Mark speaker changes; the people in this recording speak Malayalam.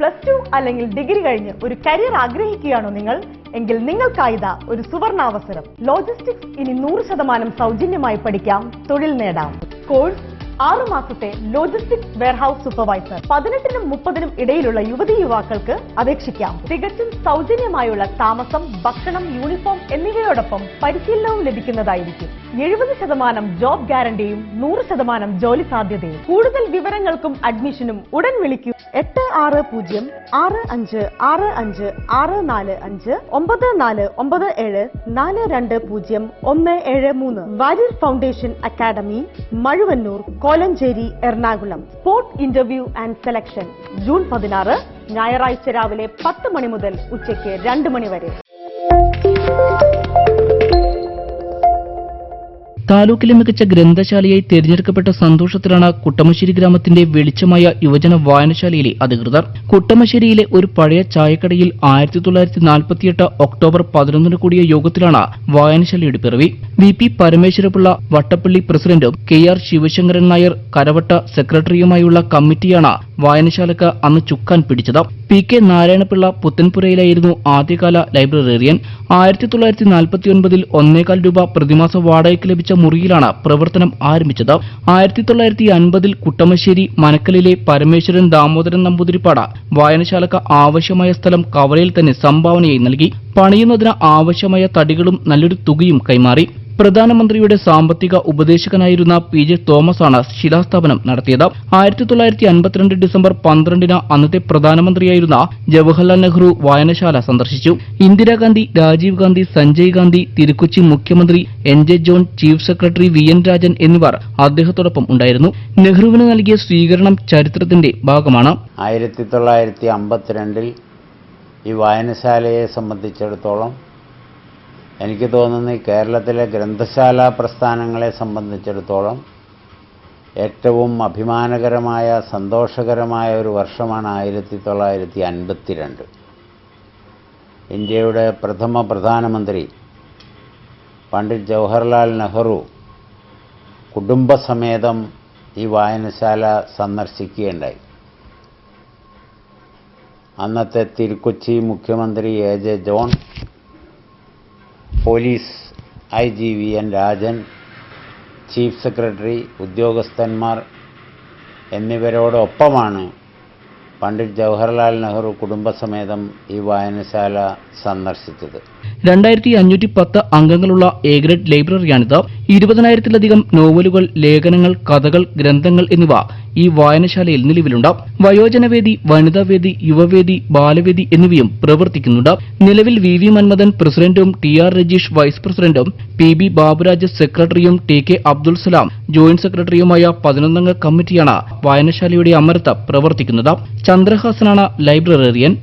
Speaker 1: പ്ലസ് ടു അല്ലെങ്കിൽ ഡിഗ്രി കഴിഞ്ഞ് ഒരു കരിയർ ആഗ്രഹിക്കുകയാണോ നിങ്ങൾ? എങ്കിൽ നിങ്ങൾക്കായത ഒരു സുവർണാവസരം. ലോജിസ്റ്റിക്സ് ഇനി നൂറ് ശതമാനം സൗജന്യമായി പഠിക്കാം. തൊഴിൽ നേടാം. കോഴ്സ് ആറു മാസത്തെ ലോജിസ്റ്റിക്സ് വെയർഹൌസ് സൂപ്പർവൈസർ പതിനെട്ടിനും മുപ്പതിനും ഇടയിലുള്ള യുവതി യുവാക്കൾക്ക് അപേക്ഷിക്കാം. തികച്ചും സൗജന്യമായുള്ള താമസം ഭക്ഷണം യൂണിഫോം എന്നിവയോടൊപ്പം പരിശീലനവും ലഭിക്കുന്നതായിരിക്കും. എഴുപത് ശതമാനം ജോബ് ഗ്യാരണ്ടിയും നൂറ് ശതമാനം ജോലി സാധ്യതയും. കൂടുതൽ വിവരങ്ങൾക്കും അഡ്മിഷനും ഉടൻ വിളിക്കൂ. എട്ട് ആറ് പൂജ്യം ആറ് അഞ്ച് ആറ് അഞ്ച് ആറ് നാല് അഞ്ച് ഒമ്പത് നാല് ഒമ്പത് ഏഴ് നാല് രണ്ട് പൂജ്യം ഒന്ന് ഏഴ് മൂന്ന്. Warrier foundation academy Mazhuvannoor Kolenchery Ernakulam. Sports interview and selection June പതിനാറ് ഞായറാഴ്ച രാവിലെ പത്ത് മണി മുതൽ ഉച്ചയ്ക്ക് രണ്ട് മണി വരെ.
Speaker 2: താലൂക്കിലെ മികച്ച ഗ്രന്ഥശാലയായി തിരഞ്ഞെടുക്കപ്പെട്ട സന്തോഷത്തിലാണ് കുട്ടമശ്ശേരി ഗ്രാമത്തിന്റെ വെളിച്ചമായ യുവജന വായനശാലയിലെ അധികൃതർ. കുട്ടമശ്ശേരിയിലെ ഒരു പഴയ ചായക്കടയിൽ ആയിരത്തി തൊള്ളായിരത്തി നാൽപ്പത്തിയെട്ട് ഒക്ടോബർ പതിനൊന്നിന് കൂടിയ യോഗത്തിലാണ് വായനശാലയുടെ പിറവി. വി പി പരമേശ്വരപിള്ള വട്ടപ്പള്ളി പ്രസിഡന്റും കെ ആർ ശിവശങ്കരൻ നായർ കരവട്ട സെക്രട്ടറിയുമായുള്ള കമ്മിറ്റിയാണ് വായനശാലക്ക് അന്ന് ചുക്കാൻ പിടിച്ചത്. പി കെ നാരായണപിള്ള പുത്തൻപുരയിലായിരുന്നു ആദ്യകാല ലൈബ്രറിയൻ ആയിരത്തി തൊള്ളായിരത്തി നാൽപ്പത്തിയൊൻപതിൽ ഒന്നേകാൽ രൂപ പ്രതിമാസ വാടകയ്ക്ക് ലഭിച്ച മുറിയിലാണ് പ്രവർത്തനം ആരംഭിച്ചത്. ആയിരത്തി തൊള്ളായിരത്തി അൻപതിൽ കുട്ടമശ്ശേരി മനക്കലിലെ പരമേശ്വരൻ ദാമോദരൻ നമ്പൂതിരിപ്പാട വായനശാലക്ക് ആവശ്യമായ സ്ഥലം കവലയിൽ തന്നെ സംഭാവനയായി നൽകി. പണിയുന്നതിന് ആവശ്യമായ തടികളും നല്ലൊരു തുകയും കൈമാറി. പ്രധാനമന്ത്രിയുടെ സാമ്പത്തിക ഉപദേശകനായിരുന്ന പി ജെ തോമസ് ആണ് ശിലാസ്ഥാപനം നടത്തിയത്. ആയിരത്തി തൊള്ളായിരത്തി അൻപത്തിരണ്ട് ഡിസംബർ പന്ത്രണ്ടിന് അന്നത്തെ പ്രധാനമന്ത്രിയായിരുന്ന ജവഹർലാൽ നെഹ്റു വായനശാല സന്ദർശിച്ചു. ഇന്ദിരാഗാന്ധി രാജീവ് ഗാന്ധി സഞ്ജയ് ഗാന്ധി തിരുക്കൊച്ചി മുഖ്യമന്ത്രി N J John chief secretary V N Rajan എന്നിവർ അദ്ദേഹത്തോടൊപ്പം ഉണ്ടായിരുന്നു. നെഹ്റുവിന് നൽകിയ സ്വീകരണം ചരിത്രത്തിന്റെ ഭാഗമാണ്.
Speaker 3: ആയിരത്തി തൊള്ളായിരത്തി അമ്പത്തിരണ്ടിൽ ഈ വായനശാലയെ സംബന്ധിച്ചിടത്തോളം എനിക്ക് തോന്നുന്നു കേരളത്തിലെ ഗ്രന്ഥശാല പ്രസ്ഥാനങ്ങളെ സംബന്ധിച്ചിടത്തോളം ഏറ്റവും അഭിമാനകരമായ സന്തോഷകരമായ ഒരു വർഷമാണ് ആയിരത്തി തൊള്ളായിരത്തി അൻപത്തി രണ്ട് ഇന്ത്യയുടെ പ്രഥമ പ്രധാനമന്ത്രി പണ്ഡിറ്റ് ജവഹർലാൽ നെഹ്റു കുടുംബസമേതം ഈ വായനശാല സന്ദർശിക്കുകയുണ്ടായി. അന്നത്തെ തിരുക്കൊച്ചി മുഖ്യമന്ത്രി A J John police I G V N Rajan chief secretary ഉദ്യോഗസ്ഥന്മാർ എന്നിവരോടൊപ്പമാണ് പണ്ഡിറ്റ് ജവഹർലാൽ നെഹ്റു കുടുംബസമേതം ഈ വായനശാല സന്ദർശിച്ചത്.
Speaker 2: രണ്ടായിരത്തി അഞ്ഞൂറ്റി പത്ത് അംഗങ്ങളുള്ള എ ഗ്രേഡ് ലൈബ്രറിയാണിത്. ഇരുപതിനായിരത്തിലധികം നോവലുകൾ ലേഖനങ്ങൾ കഥകൾ ഗ്രന്ഥങ്ങൾ എന്നിവ ഈ വായനശാലയിൽ നിലവിലുണ്ട്. വയോജനവേദി വനിതാവേദി യുവവേദി ബാലവേദി എന്നിവയും പ്രവർത്തിക്കുന്നുണ്ട്. നിലവിൽ വി വി മന്മഥൻ പ്രസിഡന്റും ടി ആർ രജീഷ് വൈസ് പ്രസിഡന്റും പി ബി ബാബുരാജ് സെക്രട്ടറിയും T K Abdul Salam joint സെക്രട്ടറിയുമായ പതിനൊന്നംഗ കമ്മിറ്റിയാണ് വായനശാലയുടെ അമരത്ത് പ്രവർത്തിക്കുന്നത്. ചന്ദ്രഹാസനാണ് ലൈബ്രറിയൻ